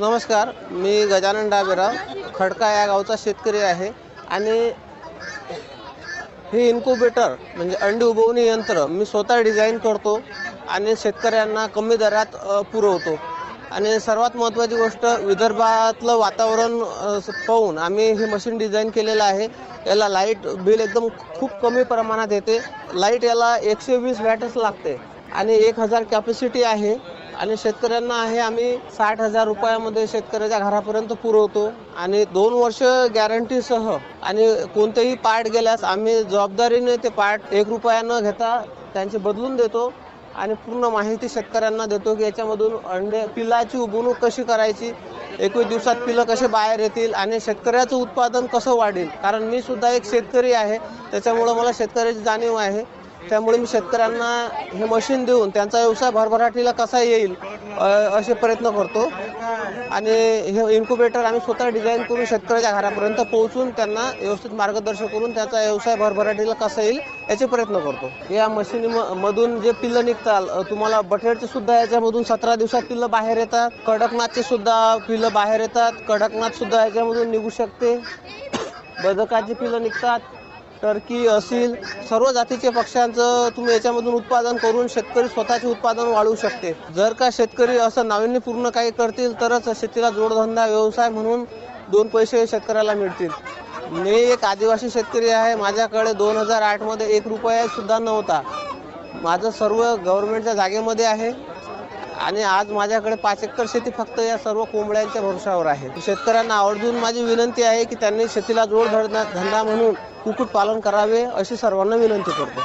नमस्कार मी गजानन डाबेराव खडका या गावचा शेतकरी आहे आणि हे इन्क्युबेटर म्हणजे अंडी उबवणी यंत्र मी स्वतः डिझाईन करतो आणि शेतकऱ्यांना कमी दरात पुरवतो. आणि सर्वात महत्त्वाची गोष्ट विदर्भातलं वातावरण पाहून आम्ही हे मशीन डिझाईन केलेलं आहे. याला लाइट बिल एकदम खूप कमी प्रमाणात येते. लाइट याला एकशे वीस वॅटच लागते आणि एक हजार कॅपॅसिटी आहे. आणि शेतकऱ्यांना आहे आम्ही साठ हजार रुपयामध्ये शेतकऱ्याच्या घरापर्यंत पुरवतो. आणि दोन वर्ष गॅरंटीसह आणि कोणतेही पार्ट गेल्यास आम्ही जबाबदारीने ते पार्ट एक रुपया न घेता त्यांचे बदलून देतो आणि पूर्ण माहिती शेतकऱ्यांना देतो की याच्यामधून अंडे पिलाची उबवणूक कशी करायची एकवीस दिवसात पिलं कसे बाहेर येतील आणि शेतकऱ्याचं उत्पादन कसं वाढेल. कारण मी सुद्धा एक शेतकरी आहे त्याच्यामुळं मला शेतकऱ्याची जाणीव आहे. त्यामुळे मी शेतकऱ्यांना हे मशीन देऊन त्यांचा व्यवसाय भरभराटीला कसा येईल असे प्रयत्न करतो. आणि हे इन्क्युबेटर आम्ही स्वतः डिझाईन करून शेतकऱ्याच्या घरापर्यंत पोहोचून त्यांना व्यवस्थित मार्गदर्शन करून त्याचा व्यवसाय भरभराटीला कसा येईल याचे प्रयत्न करतो. या मशीन मधून जे पिल्लं निघतात तुम्हाला बटेरचे सुद्धा याच्यामधून सतरा दिवसात पिल्लं बाहेर येतात. कडकनाथचे सुद्धा पिल्लं बाहेर येतात. कडकनाथ सुद्धा याच्यामधून निघू शकते. बदकाची पिल्लं निघतात. टर्की असील सर्व जातीचे पक्ष्यांचं तुम्ही याच्यामधून उत्पादन करून शेतकरी स्वतःचे उत्पादन वाढवू शकते. जर का शेतकरी असं नाविन्यपूर्ण काही करतील तरच शेतीला जोडधंदा व्यवसाय म्हणून दोन पैसे शेतकऱ्याला मिळतील. मी एक आदिवासी शेतकरी आहे माझ्याकडे दोन हजार आठमध्ये एक रुपयासुद्धा नव्हता. माझं सर्व गव्हर्नमेंटच्या जागेमध्ये आहे. आणि आज माझ्याकडे पाच एकर शेती फक्त या सर्व कोंबड्यांच्या भरोशावर आहे. शेतकऱ्यांना आवर्जून माझी विनंती आहे की त्यांनी शेतीला जोड धंदा धंदा म्हणून कुक्कुटपालन करावे अशी सर्वांना विनंती करतो.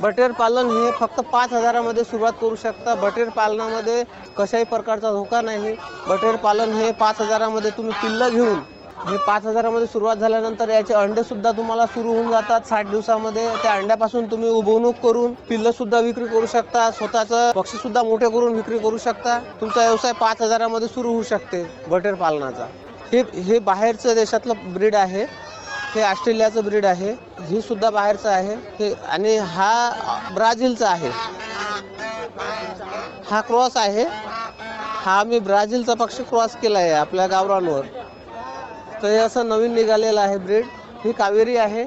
बटेर पालन हे फक्त पाच हजारामध्ये सुरुवात करू शकता. बटेर पालनामध्ये कशाही प्रकारचा धोका नाही. बटेर पालन हे पाच हजारामध्ये तुम्ही पिल्लं घेऊन हे पाच हजारामध्ये सुरुवात झाल्यानंतर याचे अंडे सुद्धा तुम्हाला सुरू होऊन जातात. साठ दिवसामध्ये त्या अंड्यापासून तुम्ही उभवणूक करून पिल्ल सुद्धा विक्री करू शकता. स्वतःचं पक्षी सुद्धा मोठे करून विक्री करू शकता. तुमचा व्यवसाय पाच हजारामध्ये सुरू होऊ शकते बटेर पालनाचा. हे हे बाहेरचं देशातलं ब्रीड आहे. हे ऑस्ट्रेलियाचं ब्रीड आहे. ही सुद्धा बाहेरचं आहे. हे आणि हा ब्राझीलचा आहे. हा क्रॉस आहे. हा मी ब्राझीलचा पक्षी क्रॉस केला आहे आपल्या गावरांवर तर हे असं नवीन निघालेलं आहे ब्रीड ही कावेरी आहे.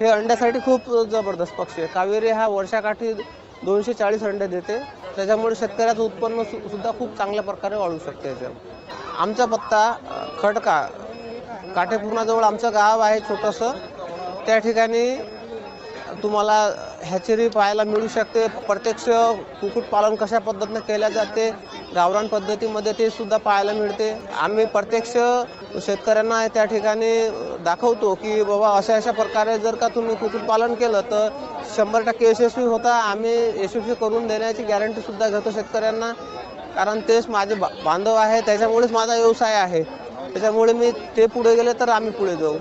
हे अंड्यासाठी खूप जबरदस्त पक्षी आहे. कावेरी हा वर्षाकाठी दोनशे चाळीस अंडे देते. त्याच्यामुळे शेतकऱ्याचं उत्पन्न सु सुद्धा खूप चांगल्या प्रकारे वाढू शकते याच्यावर. आमचा पत्ता खडका काटेपूर्णाजवळ आमचं गाव आहे छोटंसं. त्या ठिकाणी तुम्हाला हॅचरी पाहायला मिळू शकते. प्रत्यक्ष कुक्कुटपालन कशा पद्धतीनं केल्या जाते गावरान पद्धतीमध्ये ते सुद्धा पाहायला मिळते. आम्ही प्रत्यक्ष शेतकऱ्यांना त्या ठिकाणी दाखवतो की बाबा अशा अशा प्रकारे जर का तुम्ही कुक्कुटपालन केलं तर शंभर टक्के यशस्वी होता. आम्ही यशस्वी करून देण्याची गॅरंटीसुद्धा घेतो शेतकऱ्यांना. कारण तेच माझे बा बांधव आहे त्याच्यामुळेच माझा व्यवसाय आहे. त्याच्यामुळे मी ते पुढे गेले तर आम्ही पुढे जाऊ.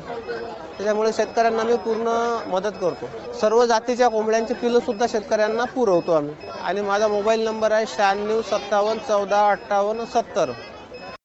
त्याच्यामुळे शेतकऱ्यांना मी पूर्ण मदत करतो. सर्व जातीच्या कोंबड्यांची पिलं सुद्धा शेतकऱ्यांना पुरवतो आम्ही. आणि माझा मोबाईल नंबर आहे शहाण्णव सत्तावन्न चौदा अठ्ठावन्न सत्तर.